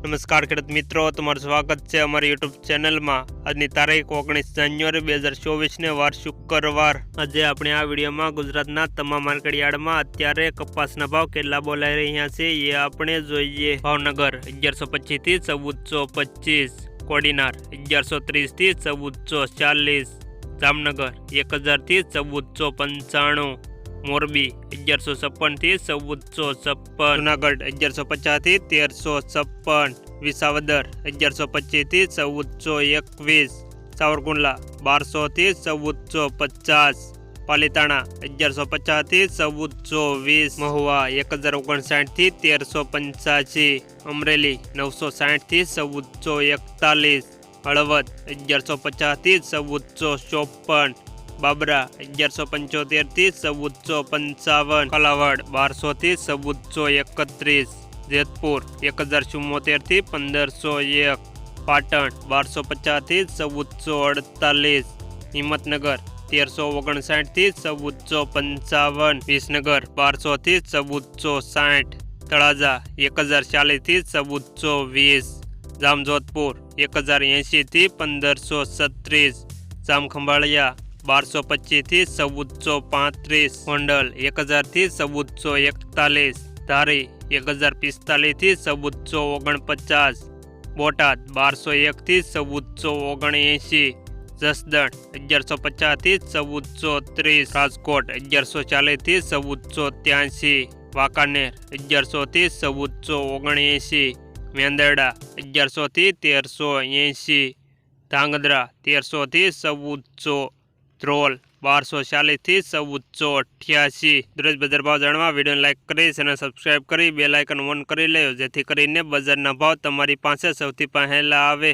નમસ્કાર ખેડૂત મિત્રો, તમારું સ્વાગત છે અમારી યુટ્યુબ ચેનલમાં. આજની તારીખ ઓગણીસ જાન્યુઆરી બે હજાર ચોવીસને વાર શુક્રવાર. આજે આપણે આ વિડીયોમાં ગુજરાતના તમામ માર્કેટયાર્ડમાં અત્યારે કપાસના ભાવ કેટલા બોલાઈ રહ્યા છે એ આપણે જોઈએ. ભાવનગર અગિયારસો પચીસથી ચૌદસો પચીસ. કોડીનાર અગિયારસો ત્રીસથી ચૌદસો ચાલીસ. જામનગર એક હજારથી ચૌદસો પંચાણું. મોરબી અગિયારસો છપ્પનથી ચૌદસો છપ્પન જુનાગઢ અગિયારસો પચાસથી તેરસો છપ્પન વિસાવદર અગિયારસો પચીસથી ચૌદસો એકવીસ સાવરકુંડલા બારસોથી ચૌદસો પચાસ પાલીતાણા અગિયારસો પચાસથી ચૌદસો વીસ મહુવા એક હજાર ઓગણસાઠથી તેરસો પંચ્યાસી અમરેલી નવસો સાઠથી ચૌદસો એકતાલીસ હળવદ અગિયારસો પચાસથી ચૌદસો ચોપન બાબરા, અગિયારસો પંચોતેરથી ચૌદસો પંચાવન, કલાવડ બારસોથી ચૌદસો એકત્રીસ, જેતપુર એક હજાર ચુમ્મોતેરથી પંદરસો એક, પાટણ બારસો પચાસથી ચૌદસો અડતાલીસ, હિંમતનગર તેરસો ઓગણસાઠથી ચૌદસો પંચાવન, વિસનગર બારસોથી ચૌદસો સાઠ, તળાજા એક હજાર ચાલીસથી ચૌદસો વીસ, જામજોધપુર એક હજાર એંશીથી પંદરસો છત્રીસ, જામખંભાળિયા બારસો પચીસથી ચૌદસો પાંત્રીસ ગોંડલ એક હજારથી ચૌદસો એકતાલીસ ધારી, એક હજાર પિસ્તાલીસથી ચૌદસો ઓગણપચાસ બોટાદ, બારસો એકથી ચૌદસો ઓગણએંશી જસદણ, અગિયારસો પચાસથી ચૌદસો ત્રીસ રાજકોટ, અગિયારસો ચાલીસથી ચૌદસો ત્યાંશી વાંકાનેર અગિયારસોથી ચૌદસો ઓગણએંશી મેંદરડા અગિયારસોથી તેરસો એંશી ધાંગધ્રા તેરસોથી ચૌદસો ધ્રોલ બારસો ચાલીસથી ચૌદસો અઠ્યાસી દરરોજ બજાર ભાવ જાણવા. વિડીયોને લાઇક કરી અને સબસ્ક્રાઇબ કરી બે લાઇકન ઓન કરી લેજો, જેથી કરીને બજારના ભાવ તમારી પાસે સૌથી પહેલાં આવે.